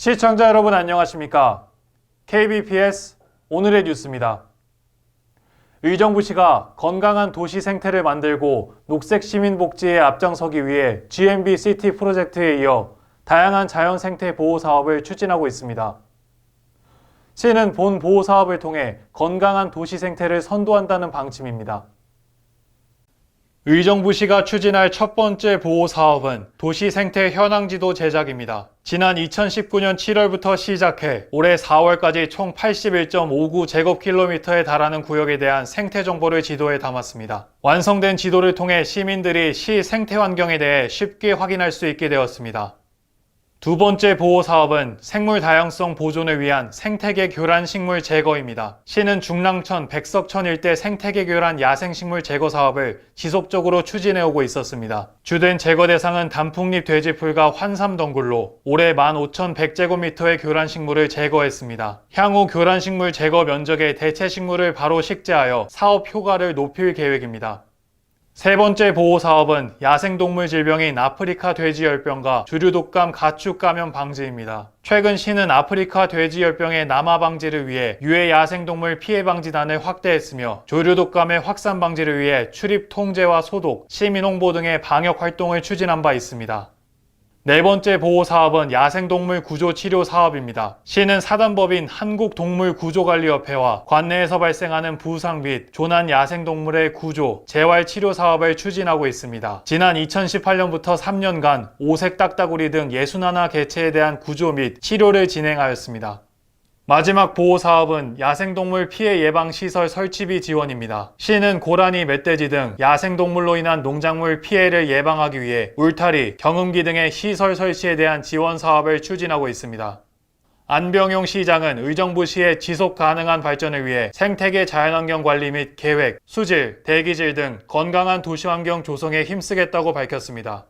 시청자 여러분 안녕하십니까? KBPS 오늘의 뉴스입니다. 의정부시가 건강한 도시 생태를 만들고 녹색 시민 복지에 앞장서기 위해 GMB 시티 프로젝트에 이어 다양한 자연 생태 보호 사업을 추진하고 있습니다. 시는 본 보호 사업을 통해 건강한 도시 생태를 선도한다는 방침입니다. 의정부시가 추진할 첫 번째 보호 사업은 도시 생태 현황 지도 제작입니다. 지난 2019년 7월부터 시작해 올해 4월까지 총 81.59 제곱킬로미터에 달하는 구역에 대한 생태 정보를 지도에 담았습니다. 완성된 지도를 통해 시민들이 시 생태 환경에 대해 쉽게 확인할 수 있게 되었습니다. 두 번째 보호 사업은 생물 다양성 보존을 위한 생태계 교란 식물 제거입니다. 시는 중랑천, 백석천 일대 생태계 교란 야생 식물 제거 사업을 지속적으로 추진해 오고 있었습니다. 주된 제거 대상은 단풍잎 돼지풀과 환삼덩굴로 올해 15,100제곱미터의 교란 식물을 제거했습니다. 향후 교란 식물 제거 면적의 대체 식물을 바로 식재하여 사업 효과를 높일 계획입니다. 세 번째 보호 사업은 야생동물 질병인 아프리카 돼지열병과 주류독감 가축 감염 방지입니다. 최근 시는 아프리카 돼지열병의 남아 방지를 위해 유해 야생동물 피해 방지단을 확대했으며 조류독감의 확산 방지를 위해 출입 통제와 소독, 시민 홍보 등의 방역 활동을 추진한 바 있습니다. 네 번째 보호 사업은 야생동물 구조 치료 사업입니다. 시는 사단법인 한국동물구조관리협회와 관내에서 발생하는 부상 및 조난 야생동물의 구조, 재활 치료 사업을 추진하고 있습니다. 지난 2018년부터 3년간 오색 딱따구리 등 61 개체에 대한 구조 및 치료를 진행하였습니다. 마지막 보호 사업은 야생동물 피해 예방 시설 설치비 지원입니다. 시는 고라니, 멧돼지 등 야생동물로 인한 농작물 피해를 예방하기 위해 울타리, 경운기 등의 시설 설치에 대한 지원 사업을 추진하고 있습니다. 안병용 시장은 의정부 시의 지속 가능한 발전을 위해 생태계 자연환경 관리 및 계획, 수질, 대기질 등 건강한 도시환경 조성에 힘쓰겠다고 밝혔습니다.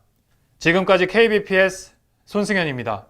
지금까지 KBPS 손승현입니다.